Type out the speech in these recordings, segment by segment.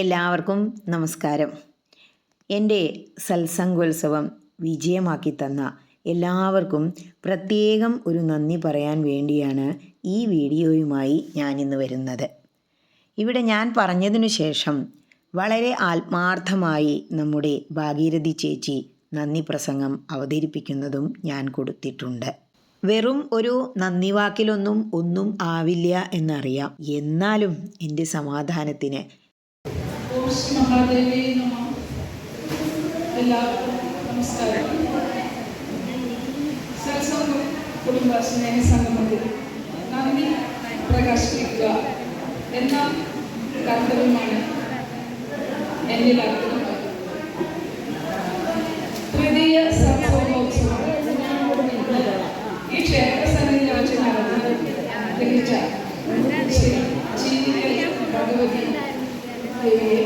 എല്ലാവർക്കും നമസ്കാരം. എന്റെ സത്സംഗോത്സവം വിജയമാക്കി തന്ന എല്ലാവർക്കും പ്രത്യേകം ഒരു നന്ദി പറയാൻ വേണ്ടിയാണ് ഈ വീഡിയോയുമായി ഞാനിന്ന് വരുന്നത്. ഇവിടെ ഞാൻ പറഞ്ഞതിനു ശേഷം വളരെ ആത്മാർത്ഥമായി നമ്മുടെ ഭാഗീരഥി ചേച്ചി നന്ദി പ്രസംഗം അവതരിപ്പിക്കുന്നതും ഞാൻ കൊടുത്തിട്ടുണ്ട്. വെറും ഒരു നന്ദി വാക്കിലൊന്നും ഒന്നും ആവില്ല എന്നറിയാം. എന്നാലും എന്റെ സമാധാനത്തിന് ശ്രീ മഹാദേവി നമ. എല്ലാവർക്കും നമസ്കാരം. സത്സംഗം കുടുംബ സ്നേഹ സംഗമത്തിൽ നന്ദി പ്രകാശിപ്പിക്കുക. എന്ന കർത്തവ്യമാണ്. എന്നിൽ അർപ്പിക്കുന്നത് തൃതീയ സത്സംഗോത്സവം ഈ ക്ഷേത്ര സന്നിധിയിൽ വെച്ച് നടന്നത് ലഭിച്ച ശ്രീ ചീനിക്കൽ ഭഗവതി ദേവിയെ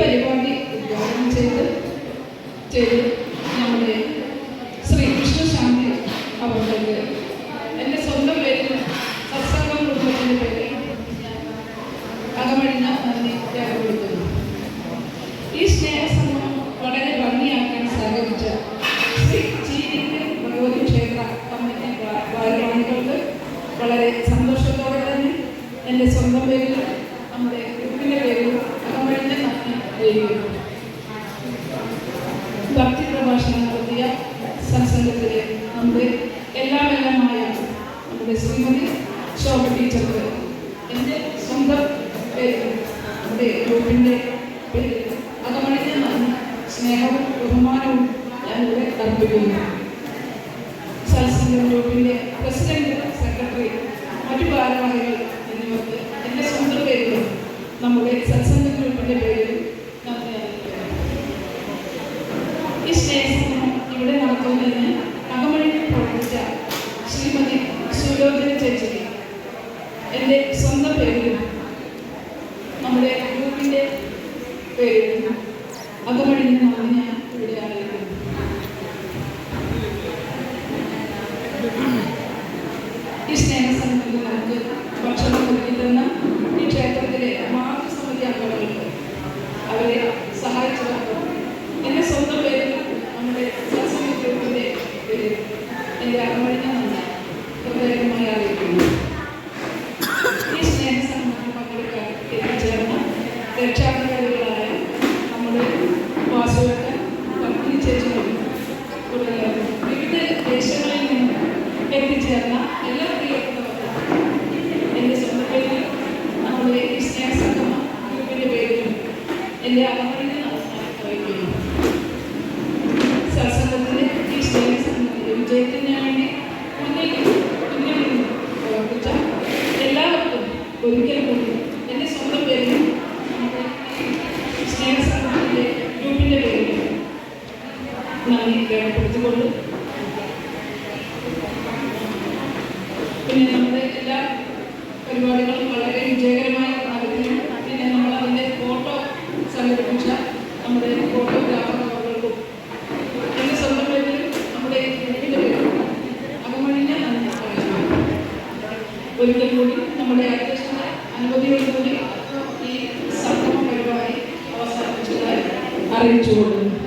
പരിപാടി ഉദ്ഘാടനം ചെയ്ത് ചെയ്ത് നമ്മുടെ ശ്രീ കൃഷ്ണശാന്തി അവർക്ക് എന്റെ സ്വന്തം പേരിൽ സത്സംഗം കുടുംബത്തിന്റെ പേരിൽ അകമഴിഞ്ഞ നന്ദി രേഖപ്പെടുത്തുന്നു. ഈ സ്നേഹസംഗമം വളരെ ഭംഗിയാക്കാൻ സഹകരിച്ച ശ്രീ ചീരിന്റെ ഭഗവതി ക്ഷേത്ര കമ്മിറ്റി ഭാരവാഹികൾക്ക് വളരെ സന്തോഷത്തോടെ തന്നെ എന്റെ സ്വന്തം പേരിൽ നമ്മുടെ ഗ്രൂപ്പിന്റെ പേരിൽ ഭക്തി പ്രഭാഷണം നടത്തിയ സത്സംഗത്തിലെ നമ്മുടെ എല്ലാം നമ്മുടെ ശ്രീമതി ശോഭ ടീച്ചർക്ക് എന്റെ സ്വന്തം പേര് നമ്മുടെ ഗ്രൂപ്പിന്റെ പേര്. അകമഴിഞ്ഞ നന്ദി സ്നേഹവും ബഹുമാനവും ഞാനിവിടെ അർപ്പിക്കുന്നു. സത്സംഗം ഗ്രൂപ്പിന്റെ പ്രസിഡന്റ് സെക്രട്ടറി മറ്റു ഭാരവാഹികൾ എന്നിവർക്ക് എന്റെ സ്വന്തം പേരിലും നമ്മുടെ സത്സംഗ ഗ്രൂപ്പിന്റെ പേരിലും നന്ദി അറിയിക്കുന്നു ഈ സ്നേഹസംഗമം ഇവിടെ നടത്തുന്നതിന് അകമഴിയിൽ പ്രവർത്തിച്ച ശ്രീമതി സുലോചന ചേച്ചിക്ക് എന്റെ സ്വന്തം പേരിലും നമ്മുടെ ഗ്രൂപ്പിന്റെ പേരിലും നന്ദി ഞാൻ ഇവിടെ അറിയിക്കുന്നു ഈ സ്നേഹസംഗമത്തിൽ നമുക്ക് ഭക്ഷണം ഒരുക്കി ഈ ക്ഷേത്രത്തിലെ മാതൃസമിതി അംഗങ്ങൾക്ക് അവരെ സഹായിച്ചവർക്കും എന്റെ സ്വന്തം പേരിൽ നമ്മുടെ സത്സംഗ ഗ്രൂപ്പിന്റെ പേരിൽ എന്റെ അകമഴിഞ്ഞ രക്ഷാധികാരികളായ നമ്മുടെ വിവിധ നിന്ന് എത്തിച്ചേർന്ന നമ്മുടെ അകമഴിഞ്ഞ നമസ്കാരം അറിയിക്കുന്നു സത്സംഗത്തിന്റെ ഈ സ്നേഹസംഗത്തിന്റെ വിജയത്തിന് വേണ്ടി മുന്നിൽ മുന്നിൽ നിന്ന് പ്രവർത്തിച്ച എല്ലാവർക്കും ഒരിക്കൽ കൂടി എന്റെ സ്വന്തം പേരിലും സ്നേഹസംഗത്തിന്റെ ഗ്രൂപ്പിന്റെ പേരിൽ നന്ദി രേഖപ്പെടുത്തിക്കൊണ്ട് പിന്നെ നമ്മുടെ വളരെ വിജയകരമായി നടക്കുന്നു പിന്നെ നമ്മൾ അതിന്റെ ഫോട്ടോ സംഘടിപ്പിച്ച നമ്മുടെ ഫോട്ടോഗ്രാഫർക്കും എന്റെ സ്വന്തം പേരിൽ നമ്മുടെ ഗ്രൂപ്പിന്റെ പേരിൽ അകമഴിഞ്ഞ ഒരിക്കൽ നമ്മുടെ ഈ സംഗമ പരിപാടി അവസാനിച്ചതായി അറിയിച്ചുകൊള്ളുന്നു